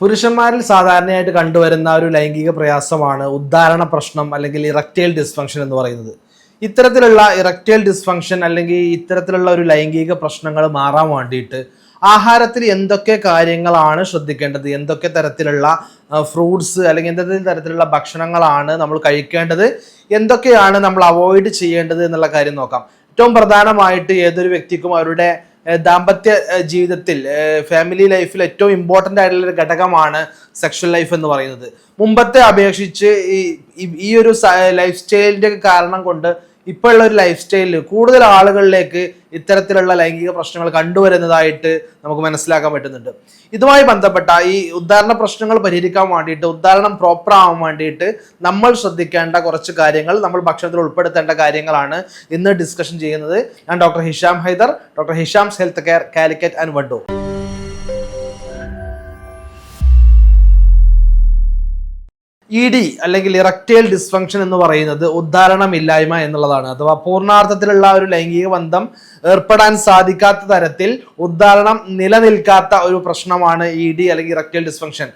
പുരുഷന്മാരിൽ സാധാരണയായിട്ട് കണ്ടുവരുന്ന ഒരു ലൈംഗിക പ്രയാസമാണ് ഉദ്ധാരണ പ്രശ്നം അല്ലെങ്കിൽ ഇറക്റ്റൈൽ ഡിസ്ഫങ്ഷൻ എന്ന് പറയുന്നത്. ഇത്തരത്തിലുള്ള ഇറക്റ്റൈൽ ഡിസ്ഫങ്ഷൻ അല്ലെങ്കിൽ ഇത്തരത്തിലുള്ള ഒരു ലൈംഗിക പ്രശ്നങ്ങൾ മാറാൻ വേണ്ടിയിട്ട് ആഹാരത്തിൽ എന്തൊക്കെ കാര്യങ്ങളാണ് ശ്രദ്ധിക്കേണ്ടത്? എന്തൊക്കെ തരത്തിലുള്ള ഫ്രൂട്ട്സ് അല്ലെങ്കിൽ എന്തൊക്കെ തരത്തിലുള്ള ഭക്ഷണങ്ങളാണ് നമ്മൾ കഴിക്കേണ്ടത്? എന്തൊക്കെയാണ് നമ്മൾ അവോയ്ഡ് ചെയ്യേണ്ടത് എന്നുള്ള കാര്യം നോക്കാം. ഏറ്റവും പ്രധാനമായിട്ട് ഏതൊരു വ്യക്തിക്കും അവരുടെ ദാമ്പത്യ ജീവിതത്തിൽ ഫാമിലി ലൈഫിൽ ഏറ്റവും ഇമ്പോർട്ടന്റ് ആയിട്ടുള്ള ഒരു ഘടകമാണ് സെക്ഷൽ ലൈഫ് എന്ന് പറയുന്നത്. മുമ്പത്തെ അപേക്ഷിച്ച് ഈ ഈ- ഒരു ലൈഫ് സ്റ്റൈലിന്റെ കാരണം കൊണ്ട് ഇപ്പോഴുള്ള ഒരു ലൈഫ് സ്റ്റൈലിൽ കൂടുതൽ ആളുകളിലേക്ക് ഇത്തരത്തിലുള്ള ലൈംഗിക പ്രശ്നങ്ങൾ കണ്ടുവരുന്നതായിട്ട് നമുക്ക് മനസ്സിലാക്കാൻ പറ്റുന്നുണ്ട്. ഇതുമായി ബന്ധപ്പെട്ട ഈ ഉദ്ധാരണ പ്രശ്നങ്ങൾ പരിഹരിക്കാൻ വേണ്ടിയിട്ട് ഉദ്ധാരണം പ്രോപ്പർ ആവാൻ വേണ്ടിയിട്ട് നമ്മൾ ശ്രദ്ധിക്കേണ്ട കുറച്ച് കാര്യങ്ങൾ നമ്മൾ ഭക്ഷണത്തിൽ ഉൾപ്പെടുത്തേണ്ട കാര്യങ്ങളാണ് ഇന്ന് ഡിസ്കഷൻ ചെയ്യുന്നത്. ഞാൻ doctor Hisham Haidar doctor Hisham's health care Calicut and Wandoor. E D അല്ലെങ്കിൽ ഇറക്റ്റൈൽ ഡിസ്ഫങ്ഷൻ എന്ന് പറയുന്നത് ഉദ്ധാരണമില്ലായ്മ എന്നുള്ളതാണ്. അഥവാ പൂർണാർത്ഥത്തിലുള്ള ഒരു ലൈംഗിക ബന്ധം ഏർപ്പെടാൻ സാധിക്കാത്ത തരത്തിൽ ഉദ്ധാരണം നിലനിൽക്കാത്ത ഒരു പ്രശ്നമാണ് ഇ ഡി അല്ലെങ്കിൽ ഇറക്റ്റൈൽ ഡിസ്ഫങ്ഷൻ.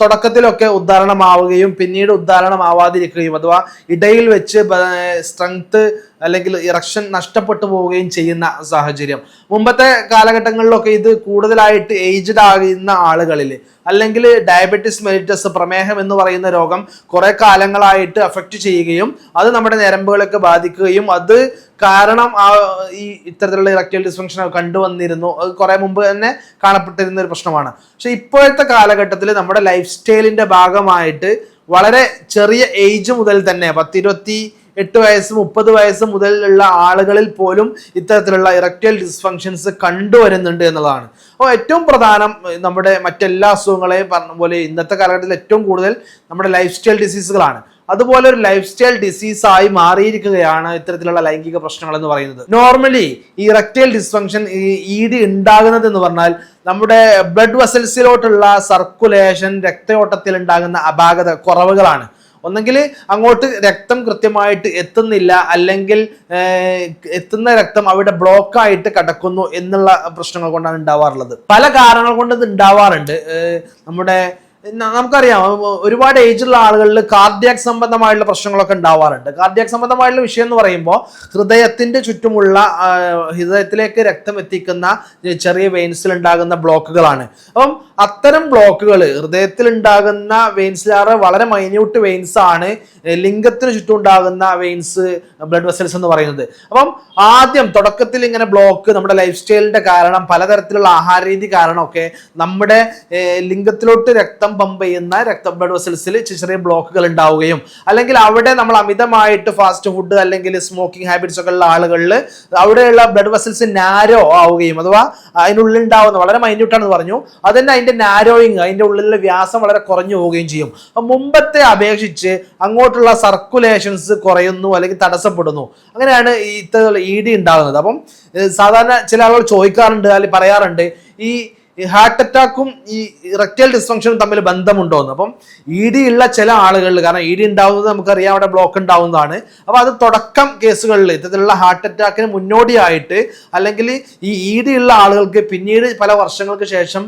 തുടക്കത്തിലൊക്കെ ഉദ്ധാരണമാവുകയും പിന്നീട് ഉദ്ധാരണമാവാതിരിക്കുകയും അഥവാ ഇടയിൽ വെച്ച് സ്ട്രെങ്ത് അല്ലെങ്കിൽ ഇറക്ഷൻ നഷ്ടപ്പെട്ടു പോവുകയും ചെയ്യുന്ന സാഹചര്യം. മുമ്പത്തെ കാലഘട്ടങ്ങളിലൊക്കെ ഇത് കൂടുതലായിട്ട് ഏജ്ഡ് ആകുന്ന ആളുകളിൽ അല്ലെങ്കിൽ ഡയബറ്റിസ് മെലിറ്റസ് പ്രമേഹം എന്ന് പറയുന്ന രോഗം കുറേ കാലങ്ങളായിട്ട് അഫക്റ്റ് ചെയ്യുകയും അത് നമ്മുടെ ഞരമ്പുകളൊക്കെ ബാധിക്കുകയും അത് കാരണം ആ ഈ ഇത്തരത്തിലുള്ള ഇറക്റ്റൽ ഡിസ്ഫങ്ഷൻ കണ്ടുവന്നിരുന്നു. അത് കുറേ മുമ്പ് തന്നെ കാണപ്പെട്ടിരുന്ന ഒരു പ്രശ്നമാണ്. പക്ഷെ ഇപ്പോഴത്തെ കാലഘട്ടത്തിൽ നമ്മുടെ ലൈഫ് സ്റ്റൈലിന്റെ ഭാഗമായിട്ട് വളരെ ചെറിയ ഏജ് മുതൽ തന്നെ പത്തിരുപത്തി എട്ട് വയസ്സ് മുപ്പത് വയസ്സ് മുതലുള്ള ആളുകളിൽ പോലും ഇത്തരത്തിലുള്ള ഇറക്റ്റൈൽ ഡിസ്ഫങ്ഷൻസ് കണ്ടുവരുന്നുണ്ട് എന്നുള്ളതാണ്. അപ്പോൾ ഏറ്റവും പ്രധാനം നമ്മുടെ മറ്റെല്ലാ അസുഖങ്ങളെയും പറഞ്ഞ പോലെ ഇന്നത്തെ കാലഘട്ടത്തിൽ ഏറ്റവും കൂടുതൽ നമ്മുടെ ലൈഫ് സ്റ്റൈൽ ഡിസീസുകളാണ് അതുപോലെ ഒരു ലൈഫ് സ്റ്റൈൽ ഡിസീസ് ആയി മാറിയിരിക്കുകയാണ് ഇത്തരത്തിലുള്ള ലൈംഗിക പ്രശ്നങ്ങൾ എന്ന് പറയുന്നത്. നോർമലി ഈ റെക്ടൈൽ ഡിസ്ഫങ്ഷൻ ഈ ഇ ഡി ഉണ്ടാകുന്നത് എന്ന് പറഞ്ഞാൽ നമ്മുടെ ബ്ലഡ് വെസൽസിലോട്ടുള്ള സർക്കുലേഷൻ രക്തയോട്ടത്തിൽ ഉണ്ടാകുന്ന അപാകത കുറവുകളാണ്. ഒന്നെങ്കിൽ അങ്ങോട്ട് രക്തം കൃത്യമായിട്ട് എത്തുന്നില്ല അല്ലെങ്കിൽ എത്തുന്ന രക്തം അവിടെ ബ്ലോക്ക് ആയിട്ട് കിടക്കുന്നു എന്നുള്ള പ്രശ്നങ്ങൾ കൊണ്ടാണ് ഉണ്ടാവാറുള്ളത്. പല കാരണങ്ങൾ കൊണ്ട് ഇത് ഉണ്ടാവാറുണ്ട്. നമ്മുടെ നമുക്കറിയാം ഒരുപാട് ഏജുള്ള ആളുകളിൽ കാർഡിയാക് സംബന്ധമായിട്ടുള്ള പ്രശ്നങ്ങളൊക്കെ ഉണ്ടാവാറുണ്ട്. കാർഡിയാക് സംബന്ധമായിട്ടുള്ള വിഷയം എന്ന് പറയുമ്പോൾ ഹൃദയത്തിന്റെ ചുറ്റുമുള്ള ഹൃദയത്തിലേക്ക് രക്തം എത്തിക്കുന്ന ചെറിയ വെയിൻസിൽ ഉണ്ടാകുന്ന ബ്ലോക്കുകളാണ് അപ്പം അത്തരം ബ്ലോക്കുകൾ ഹൃദയത്തിൽ ഉണ്ടാകുന്ന വെയിൻസിലാറ് വളരെ മൈന്യൂട്ട് വെയിൻസ് ആണ് ലിംഗത്തിന് ചുറ്റും ഉണ്ടാകുന്ന വെയിൻസ് ബ്ലഡ് വെസൽസ് എന്ന് പറയുന്നത്. അപ്പം ആദ്യം തുടക്കത്തിൽ ഇങ്ങനെ ബ്ലോക്ക് നമ്മുടെ ലൈഫ് സ്റ്റൈലിന്റെ കാരണം പലതരത്തിലുള്ള ആഹാര രീതി കാരണമൊക്കെ നമ്മുടെ ലിംഗത്തിലോട്ട് രക്തം പമ്പ് ചെയ്യുന്ന രക്ത ബ്ലഡ് വെസൽസിൽ ചെറിയ ബ്ലോക്കുകൾ ഉണ്ടാവുകയും അല്ലെങ്കിൽ അവിടെ നമ്മൾ അമിതമായിട്ട് ഫാസ്റ്റ് ഫുഡ് അല്ലെങ്കിൽ സ്മോക്കിംഗ് ഹാബിറ്റ്സ് ഒക്കെ ഉള്ള ആളുകളിൽ അവിടെയുള്ള ബ്ലഡ് വെസൽസ് നാരോ ആവുകയും അഥവാ അതിനുള്ളിൽ ഉണ്ടാവുന്ന വളരെ മൈന്യൂട്ടാണെന്ന് പറഞ്ഞു. അതന്നെ അതിന്റെ നാരോയിങ് അതിന്റെ ഉള്ളിലെ വ്യാസം വളരെ കുറഞ്ഞു പോവുകയും ചെയ്യും. മുമ്പത്തെ അപേക്ഷിച്ച് അങ്ങോട്ടുള്ള സർക്കുലേഷൻസ് കുറയുന്നു അല്ലെങ്കിൽ തടസ്സപ്പെടുന്നു. അങ്ങനെയാണ് ഈ ഇത്തരത്തിലുള്ള ഇ ഡി ഉണ്ടാകുന്നത്. അപ്പം സാധാരണ ചില ആളുകൾ ചോദിക്കാറുണ്ട് അല്ലെങ്കിൽ പറയാറുണ്ട് ഈ ഹാർട്ട് അറ്റാക്കും ഈ റെക്ടൽ ഡിസ്ഫങ്ഷനും തമ്മിൽ ബന്ധമുണ്ടോ എന്ന് അപ്പം ഇ ഡി ഉള്ള ചില ആളുകളിൽ കാരണം ഇ ഡി ഉണ്ടാവുന്നത് നമുക്കറിയാം അവിടെ ബ്ലോക്ക് ഉണ്ടാവുന്നതാണ്. അപ്പോൾ അത് തുടക്കം കേസുകളിൽ ഇത്തരത്തിലുള്ള ഹാർട്ട് അറ്റാക്കിന് മുന്നോടിയായിട്ട് അല്ലെങ്കിൽ ഈ ഇ ഡി ഉള്ള ആളുകൾക്ക് പിന്നീട് പല വർഷങ്ങൾക്ക് ശേഷം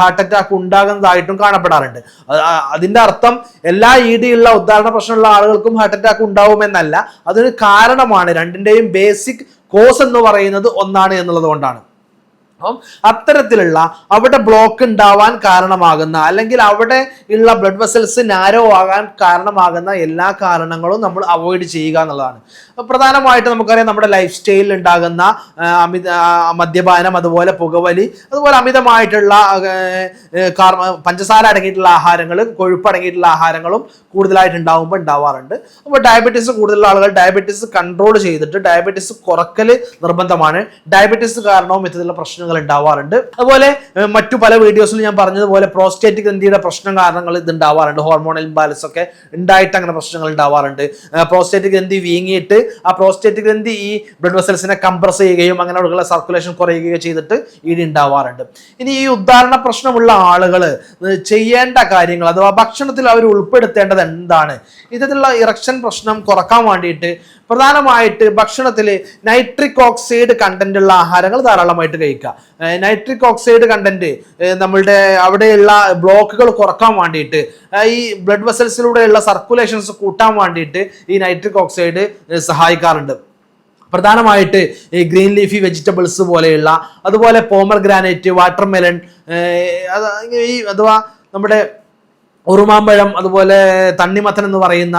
ഹാർട്ട് അറ്റാക്ക് ഉണ്ടാകുന്നതായിട്ടും കാണപ്പെടാറുണ്ട്. അതിന്റെ അർത്ഥം എല്ലാ ഇ ഡി ഉള്ള ഉദാഹരണ പ്രശ്നമുള്ള ആളുകൾക്കും ഹാർട്ട് അറ്റാക്ക് ഉണ്ടാവുമെന്നല്ല. അതൊരു കാരണമാണ്. രണ്ടിന്റെയും ബേസിക് കോസ് എന്ന് പറയുന്നത് ഒന്നാണ് എന്നുള്ളത് കൊണ്ടാണ്. അപ്പം അത്തരത്തിലുള്ള അവിടെ ബ്ലോക്ക് ഉണ്ടാവാൻ കാരണമാകുന്ന അല്ലെങ്കിൽ അവിടെ ഉള്ള ബ്ലഡ് വെസൽസ് നാരോ ആകാൻ കാരണമാകുന്ന എല്ലാ കാരണങ്ങളും നമ്മൾ അവോയ്ഡ് ചെയ്യുക എന്നുള്ളതാണ്. പ്രധാനമായിട്ട് നമുക്കറിയാം നമ്മുടെ ലൈഫ് സ്റ്റൈലിൽ ഉണ്ടാകുന്ന അമിത മദ്യപാനം അതുപോലെ പുകവലി അതുപോലെ അമിതമായിട്ടുള്ള പഞ്ചസാര അടങ്ങിയിട്ടുള്ള ആഹാരങ്ങൾ കൊഴുപ്പ് അടങ്ങിയിട്ടുള്ള ആഹാരങ്ങളും കൂടുതലായിട്ട് ഉണ്ടാവുമ്പോൾ ഉണ്ടാവാറുണ്ട്. അപ്പോൾ ഡയബറ്റീസ് കൂടുതലുള്ള ആളുകൾ ഡയബറ്റീസ് കൺട്രോൾ ചെയ്തിട്ട് ഡയബറ്റീസ് കുറക്കൽ നിർബന്ധമാണ്. ഡയബറ്റീസ് കാരണവും ഇത്തരത്തിലുള്ള പ്രശ്നങ്ങൾ ഉണ്ടാവാറുണ്ട്. അതുപോലെ മറ്റു പല വീഡിയോസിലും ഞാൻ പറഞ്ഞതുപോലെ പ്രോസ്റ്റേറ്റിക് ഗ്രന്ഥിയുടെ പ്രശ്നം കാരണങ്ങൾ ഇത് ഉണ്ടാവാറുണ്ട്. ഹോർമോണൽ ഇംബാലൻസ് ഒക്കെ ഉണ്ടായിട്ട് അങ്ങനെ പ്രശ്നങ്ങൾ ഉണ്ടാവാറുണ്ട്. പ്രോസ്റ്റേറ്റിക് ഗ്രന്ഥി വീങ്ങിയിട്ട് ആ പ്രോസ്റ്റേറ്റിക് ഗ്രന്ഥി ഈ ബ്ലഡ് വെസൽസിനെ കംപ്രസ് ചെയ്യുകയും അങ്ങനെ അവിടെയുള്ള സർക്കുലേഷൻ കുറയുകയും ചെയ്തിട്ട് ഇടി ഉണ്ടാവാറുണ്ട്. ഇനി ഈ ഉദാഹരണ പ്രശ്നമുള്ള ആളുകൾ ചെയ്യേണ്ട കാര്യങ്ങൾ അഥവാ ഭക്ഷണത്തിൽ അവർ ഉൾപ്പെടുത്തേണ്ടത് എന്താണ്? ഇത്തരത്തിലുള്ള ഇറക്ഷൻ പ്രശ്നം കുറയ്ക്കാൻ വേണ്ടിയിട്ട് പ്രധാനമായിട്ട് ഭക്ഷണത്തിൽ നൈട്രിക് ഓക്സൈഡ് കണ്ടന്റ് ഉള്ള ആഹാരങ്ങൾ ധാരാളമായിട്ട് കഴിക്കുക. നൈട്രിക് ഓക്സൈഡ് കണ്ടന്റ് നമ്മളുടെ അവിടെയുള്ള ബ്ലോക്കുകൾ കുറയ്ക്കാൻ വേണ്ടിയിട്ട് ഈ ബ്ലഡ് വെസൽസിലൂടെയുള്ള സർക്കുലേഷൻസ് കൂട്ടാൻ വേണ്ടിയിട്ട് ഈ നൈട്രിക് ഓക്സൈഡ് സഹായിക്കാറുണ്ട്. പ്രധാനമായിട്ട് ഈ ഗ്രീൻ ലീഫി വെജിറ്റബിൾസ് പോലെയുള്ള അതുപോലെ പോമർ ഗ്രാനൈറ്റ് വാട്ടർ മെലൺ ഈ അഥവാ നമ്മുടെ ഉറുമാമ്പഴം അതുപോലെ തണ്ണിമത്തൻ എന്ന് പറയുന്ന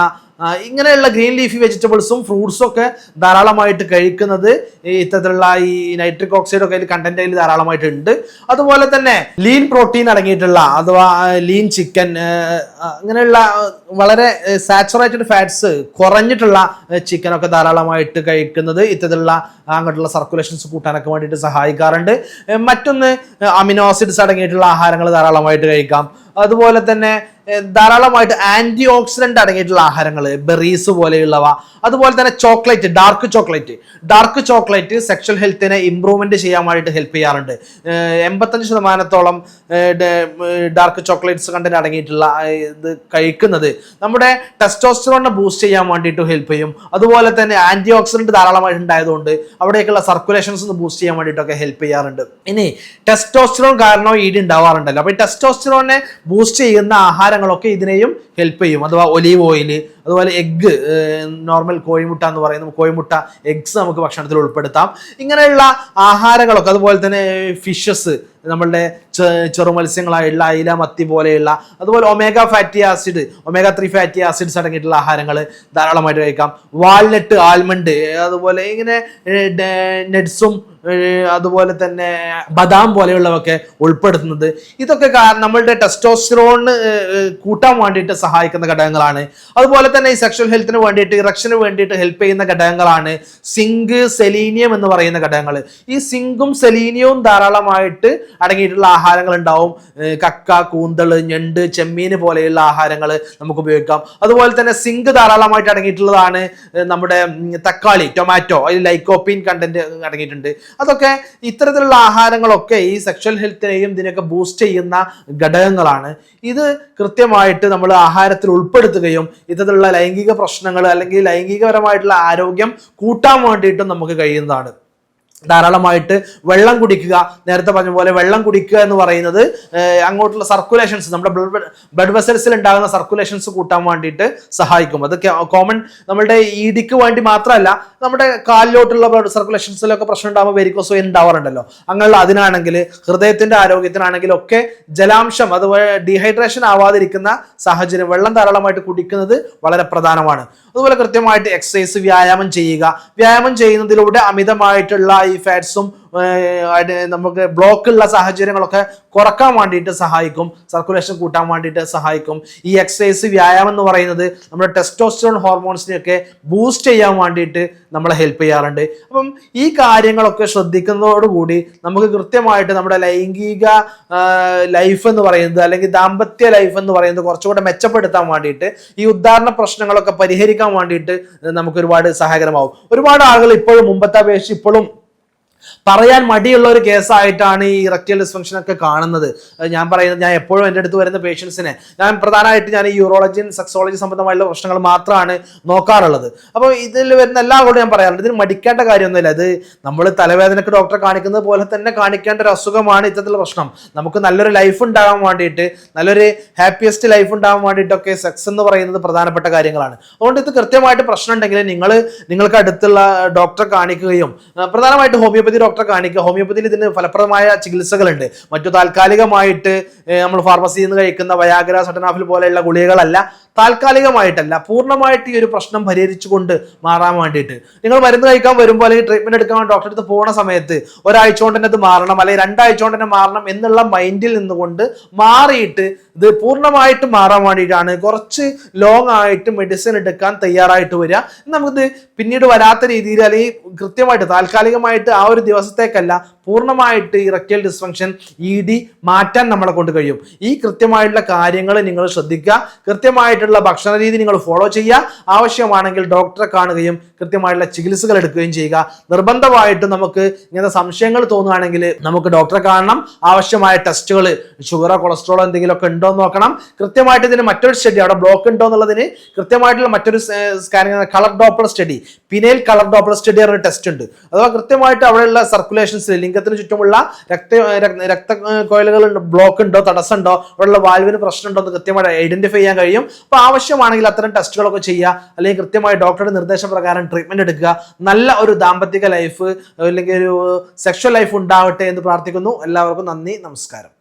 ഇങ്ങനെയുള്ള ഗ്രീൻ ലീഫി വെജിറ്റബിൾസും ഫ്രൂട്ട്സും ഒക്കെ ധാരാളമായിട്ട് കഴിക്കുന്നത് ഇത്തരത്തിലുള്ള ഈ നൈട്രിക് ഓക്സൈഡ് ഒക്കെ അതിൽ കണ്ടന്റ് അതിൽ ധാരാളമായിട്ട് ഉണ്ട് അതുപോലെ തന്നെ ലീൻ പ്രോട്ടീൻ അടങ്ങിയിട്ടുള്ള അഥവാ ലീൻ ചിക്കൻ അങ്ങനെയുള്ള വളരെ സാച്ചുറേറ്റഡ് ഫാറ്റ്സ് കുറഞ്ഞിട്ടുള്ള ചിക്കൻ ഒക്കെ ധാരാളമായിട്ട് കഴിക്കുന്നത് ഇത്തരത്തിലുള്ള അങ്ങോട്ടുള്ള സർക്കുലേഷൻസ് കൂട്ടാനൊക്കെ വേണ്ടിയിട്ട് സഹായിക്കാറുണ്ട്. മറ്റൊന്ന് അമിനോ ആസിഡ്സ് അടങ്ങിയിട്ടുള്ള ആഹാരങ്ങൾ ധാരാളമായിട്ട് കഴിക്കാം. അതുപോലെ തന്നെ ധാരാളമായിട്ട് ആന്റി ഓക്സിഡന്റ് അടങ്ങിയിട്ടുള്ള ആഹാരങ്ങൾ ബെറീസ് പോലെയുള്ളവ. അതുപോലെ തന്നെ chocolate dark chocolate dark chocolate sexual ഹെൽത്തിനെ improvement ചെയ്യാൻ വേണ്ടിയിട്ട് ഹെൽപ്പ് ചെയ്യാറുണ്ട് എൺപത്തഞ്ച് ശതമാനത്തോളം ഡാർക്ക് ചോക്ലേറ്റ്സ് കണ്ടന്റ് അടങ്ങിയിട്ടുള്ള ഇത് കഴിക്കുന്നത് നമ്മുടെ ടെസ്റ്റോസ്റ്ററോണിനെ ബൂസ്റ്റ് ചെയ്യാൻ വേണ്ടിയിട്ട് ഹെൽപ്പ് ചെയ്യും. അതുപോലെ തന്നെ ആന്റി ഓക്സിഡന്റ് ധാരാളമായിട്ട് ഉണ്ടായതുകൊണ്ട് അവിടേക്കുള്ള സർക്കുലേഷൻസ് ഒന്ന് ബൂസ്റ്റ് ചെയ്യാൻ വേണ്ടിയിട്ടൊക്കെ ഹെൽപ്പ് ചെയ്യാറുണ്ട്. ഇനി ടെസ്റ്റോസ്റ്ററോൺ കാരണം ഈടി ഉണ്ടാവാറുണ്ടല്ലോ. അപ്പോൾ ഈ ടെസ്റ്റോസ്റ്ററോണിനെ ബൂസ്റ്റ് ചെയ്യുന്ന ആഹാരങ്ങളൊക്കെ ഇതിനെയും ഹെൽപ്പ് ചെയ്യും. അഥവാ ഒലീവ് ഓയിൽ അതുപോലെ എഗ്ഗ് നോർമൽ കോഴിമുട്ട എന്ന് പറയുന്നത് കോഴിമുട്ട എഗ്സ് നമുക്ക് ഭക്ഷണത്തിൽ ഉൾപ്പെടുത്താം. ഇങ്ങനെയുള്ള ആഹാരങ്ങളൊക്കെ അതുപോലെ തന്നെ ഫിഷസ് നമ്മളുടെ ചെറു മത്സ്യങ്ങളായുള്ള അയില മത്തി പോലെയുള്ള അതുപോലെ omega fatty acid omega three fatty acids അടങ്ങിയിട്ടുള്ള ആഹാരങ്ങൾ ധാരാളമായിട്ട് കഴിക്കാം. വാൾനട്ട് ആൽമണ്ട് അതുപോലെ ഇങ്ങനെ നെഡ്സും അതുപോലെ തന്നെ ബദാം പോലെയുള്ളവൊക്കെ ഉൾപ്പെടുത്തുന്നത്. ഇതൊക്കെ നമ്മളുടെ ടെസ്റ്റോസ്റ്ററോണ് കൂട്ടാൻ വേണ്ടിയിട്ട് സഹായിക്കുന്ന ഘടകങ്ങളാണ്. അതുപോലെ തന്നെ ഈ സെക്ഷൽ ഹെൽത്തിന് വേണ്ടിയിട്ട് ഇറക്ഷന് വേണ്ടിയിട്ട് ഹെൽപ്പ് ചെയ്യുന്ന ഘടകങ്ങളാണ് സിങ്ക് സെലീനിയം എന്ന് പറയുന്ന ഘടകങ്ങൾ. ഈ സിങ്കും സെലീനിയവും ധാരാളമായിട്ട് അടങ്ങിയിട്ടുള്ള ആഹാരങ്ങൾ ഉണ്ടാവും കക്ക കൂന്തൾ ഞണ്ട് ചെമ്മീൻ പോലെയുള്ള ആഹാരങ്ങൾ നമുക്ക് ഉപയോഗിക്കാം. അതുപോലെ തന്നെ സിങ്ക് ധാരാളമായിട്ട് അടങ്ങിയിട്ടുള്ളതാണ് നമ്മുടെ തക്കാളി ടൊമാറ്റോ അതിൽ ലൈക്കോപ്പീൻ കണ്ടന്റ് അടങ്ങിയിട്ടുണ്ട്. അതൊക്കെ ഇത്തരത്തിലുള്ള ആഹാരങ്ങളൊക്കെ ഈ സെക്ഷൽ ഹെൽത്തിനെയും ഇതിനെയൊക്കെ ബൂസ്റ്റ് ചെയ്യുന്ന ഘടകങ്ങളാണ്. ഇത് കൃത്യമായിട്ട് നമ്മൾ ആഹാരത്തിൽ ഉൾപ്പെടുത്തുകയും ഇത്തരത്തിലുള്ള ലൈംഗിക പ്രശ്നങ്ങൾ അല്ലെങ്കിൽ ലൈംഗികപരമായിട്ടുള്ള ആരോഗ്യം കൂട്ടാൻ വേണ്ടിയിട്ടും നമുക്ക് കഴിയുന്നതാണ്. ധാരാളമായിട്ട് വെള്ളം കുടിക്കുക. നേരത്തെ പറഞ്ഞ പോലെ വെള്ളം കുടിക്കുക എന്ന് പറയുന്നത് അങ്ങോട്ടുള്ള സർക്കുലേഷൻസ് നമ്മുടെ ബ്ലഡ് ബ്ലഡ് വെസൽസിൽ ഉണ്ടാകുന്ന സർക്കുലേഷൻസ് കൂട്ടാൻ വേണ്ടിയിട്ട് സഹായിക്കും. അത് കോമൺ നമ്മുടെ ഇടിക്ക് വേണ്ടി മാത്രമല്ല നമ്മുടെ കാലിലോട്ടുള്ള ബ്ലഡ് സർക്കുലേഷൻസിലൊക്കെ പ്രശ്നം ഉണ്ടാകുമ്പോൾ വെരിക്കോസ് ഉണ്ടാവാറുണ്ടല്ലോ. അങ്ങനെയുള്ള അതിനാണെങ്കിൽ ഹൃദയത്തിന്റെ ആരോഗ്യത്തിനാണെങ്കിലും ഒക്കെ ജലാംശം അതുപോലെ ഡീഹൈഡ്രേഷൻ ആവാതിരിക്കുന്ന സാഹചര്യം വെള്ളം ധാരാളമായിട്ട് കുടിക്കുന്നത് വളരെ പ്രധാനമാണ്. അതുപോലെ കൃത്യമായിട്ട് എക്സസൈസ് വ്യായാമം ചെയ്യുക. വ്യായാമം ചെയ്യുന്നതിലൂടെ അമിതമായിട്ടുള്ള ഈ ഫാറ്റ്സും നമുക്ക് ബ്ലോക്കുള്ള സാഹചര്യങ്ങളൊക്കെ കുറയ്ക്കാൻ വേണ്ടിയിട്ട് സഹായിക്കും. സർക്കുലേഷൻ കൂട്ടാൻ വേണ്ടിയിട്ട് സഹായിക്കും. ഈ എക്സസൈസ് വ്യായാമം എന്ന് പറയുന്നത് നമ്മുടെ ടെസ്റ്റോസ്റ്ററോൺ ഹോർമോൺസിനെയൊക്കെ ബൂസ്റ്റ് ചെയ്യാൻ വേണ്ടിയിട്ട് നമ്മളെ ഹെൽപ്പ് ചെയ്യാറുണ്ട്. അപ്പം ഈ കാര്യങ്ങളൊക്കെ ശ്രദ്ധിക്കുന്നതോടുകൂടി നമുക്ക് കൃത്യമായിട്ട് നമ്മുടെ ലൈംഗിക ലൈഫ് എന്ന് പറയുന്നത് അല്ലെങ്കിൽ ദാമ്പത്യ ലൈഫ് എന്ന് പറയുന്നത് കുറച്ചുകൂടെ മെച്ചപ്പെടുത്താൻ വേണ്ടിയിട്ട് ഈ ഉദാഹരണ പ്രശ്നങ്ങളൊക്കെ പരിഹരിക്കാൻ വേണ്ടിയിട്ട് നമുക്ക് ഒരുപാട് സഹായകരമാവും. ഒരുപാട് ആളുകൾ ഇപ്പോഴും മുമ്പത്തെ അപേക്ഷിച്ച് ഇപ്പോഴും പറയാൻ മടിയുള്ള ഒരു കേസായിട്ടാണ് ഈ ഇറക്റ്റിയൽ ഡിസ്ഫങ്ഷൻ ഒക്കെ കാണുന്നത്. ഞാൻ പറയുന്നത് ഞാൻ എപ്പോഴും എന്റെ അടുത്ത് വരുന്ന പേഷ്യൻസിനെ. ഞാൻ പ്രധാനമായിട്ട് ഞാൻ ഈ യൂറോളജി സെക്സോളജി സംബന്ധമായുള്ള പ്രശ്നങ്ങൾ മാത്രമാണ് നോക്കാറുള്ളത്. അപ്പോൾ ഇതിൽ വരുന്ന എല്ലാ കൂടെ ഞാൻ പറയാറുണ്ട് ഇതിന് മടിക്കേണ്ട കാര്യമൊന്നുമില്ല. ഇത് നമ്മൾ തലവേദനക്ക് ഡോക്ടറെ കാണിക്കുന്നത് പോലെ തന്നെ കാണിക്കേണ്ട ഒരു അസുഖമാണ് ഇത്തരത്തിലുള്ള പ്രശ്നം. നമുക്ക് നല്ലൊരു ലൈഫ് ഉണ്ടാകാൻ വേണ്ടിയിട്ട് നല്ലൊരു ഹാപ്പിയസ്റ്റ് ലൈഫ് ഉണ്ടാകാൻ വേണ്ടിയിട്ടൊക്കെ സെക്സ് എന്ന് പറയുന്നത് പ്രധാനപ്പെട്ട കാര്യങ്ങളാണ്. അതുകൊണ്ട് ഇത് കൃത്യമായിട്ട് പ്രശ്നം ഉണ്ടെങ്കിൽ നിങ്ങൾ നിങ്ങൾക്ക് അടുത്തുള്ള ഡോക്ടറെ കാണിക്കുകയും പ്രധാനമായിട്ട് ഹോമിയോപ്പതി ഡോക്ടറെ കാണിക്കുക. ഹോമിയോപ്പതിയിൽ ഇതിന് ഫലപ്രദമായ ചികിത്സകളുണ്ട്. മറ്റു താൽക്കാലികമായിട്ട് നമ്മൾ ഫാർമസിയിൽ നിന്ന് കഴിക്കുന്ന വയാഗ്ര സട്ടനാഫിൽ പോലെയുള്ള ഗുളികകളല്ല. താൽക്കാലികമായിട്ടല്ല പൂർണമായിട്ട് ഈ ഒരു പ്രശ്നം പരിഹരിച്ചുകൊണ്ട് മാറാൻ വേണ്ടിയിട്ട്. നിങ്ങൾ മരുന്ന് കഴിക്കാൻ വരുമ്പോൾ അല്ലെങ്കിൽ ട്രീറ്റ്മെന്റ് എടുക്കാൻ ഡോക്ടറെ അടുത്ത് പോകുന്ന സമയത്ത് ഒരാഴ്ച കൊണ്ട് തന്നെ ഇത് മാറണം അല്ലെങ്കിൽ രണ്ടാഴ്ച കൊണ്ട് തന്നെ മാറണം എന്നുള്ള മൈൻഡിൽ നിന്നുകൊണ്ട് മാറിയിട്ട് ഇത് പൂർണമായിട്ട് മാറാൻ വേണ്ടിയിട്ടാണ് കുറച്ച് ലോങ് ആയിട്ട് മെഡിസിൻ എടുക്കാൻ തയ്യാറായിട്ട് വരിക. നമുക്കിത് പിന്നീട് വരാത്ത രീതിയിൽ അല്ലെങ്കിൽ കൃത്യമായിട്ട് താൽക്കാലികമായിട്ട് ആ ഒരു ദിവസത്തേക്കല്ല പൂർണമായിട്ട് ഈ ഇറക്റ്റിയൽ ഡിസ്ഫങ്ഷൻ ഇ ഡി മാറ്റാൻ നമ്മളെ കൊണ്ട് കഴിയും. ഈ കൃത്യമായിട്ടുള്ള കാര്യങ്ങൾ നിങ്ങൾ ശ്രദ്ധിക്കുക. കൃത്യമായിട്ട് കൃത്യമായിട്ടുള്ള ഭക്ഷണ രീതി നിങ്ങൾ ഫോളോ ചെയ്യുക. ആവശ്യമാണെങ്കിൽ ഡോക്ടറെ കാണുകയും കൃത്യമായിട്ടുള്ള ചികിത്സകൾ എടുക്കുകയും ചെയ്യുക. നിർബന്ധമായിട്ടും നമുക്ക് ഇങ്ങനത്തെ സംശയങ്ങൾ തോന്നുകയാണെങ്കിൽ നമുക്ക് ഡോക്ടറെ കാണണം. ആവശ്യമായ ടെസ്റ്റുകൾ ഷുഗറോ കൊളസ്ട്രോളോ എന്തെങ്കിലുമൊക്കെ ഉണ്ടോ എന്ന് നോക്കണം. കൃത്യമായിട്ട് ഇതിന് മറ്റൊരു സ്റ്റഡി അവിടെ ബ്ലോക്ക് ഉണ്ടോ എന്നുള്ളതിന് കൃത്യമായിട്ടുള്ള മറ്റൊരു scanning colour Doppler study penile colour Doppler study പറഞ്ഞ ടെസ്റ്റ് ഉണ്ട്. അഥവാ കൃത്യമായിട്ട് അവിടെയുള്ള സർക്കുലേഷൻസ് ലിംഗത്തിന് ചുറ്റുമുള്ള രക്ത രക്ത- കോയിലുകൾ ബ്ലോക്ക് ഉണ്ടോ തടസ്സമുണ്ടോ അവിടെയുള്ള വാൽവിന് പ്രശ്നമുണ്ടോ എന്ന് കൃത്യമായിട്ട് ഐഡന്റിഫൈ ചെയ്യാൻ കഴിയും. അപ്പോൾ ആവശ്യമാണെങ്കിൽ അത്തരം ടെസ്റ്റുകളൊക്കെ ചെയ്യുക അല്ലെങ്കിൽ കൃത്യമായി ഡോക്ടറുടെ നിർദ്ദേശപ്രകാരം ട്രീറ്റ്മെന്റ് എടുക്കുക. നല്ല ഒരു ദാമ്പത്തിക ലൈഫ് അല്ലെങ്കിൽ ഒരു സെക്ഷൽ ലൈഫ് ഉണ്ടാവട്ടെ എന്ന് പ്രാർത്ഥിക്കുന്നു. എല്ലാവർക്കും നന്ദി നമസ്കാരം.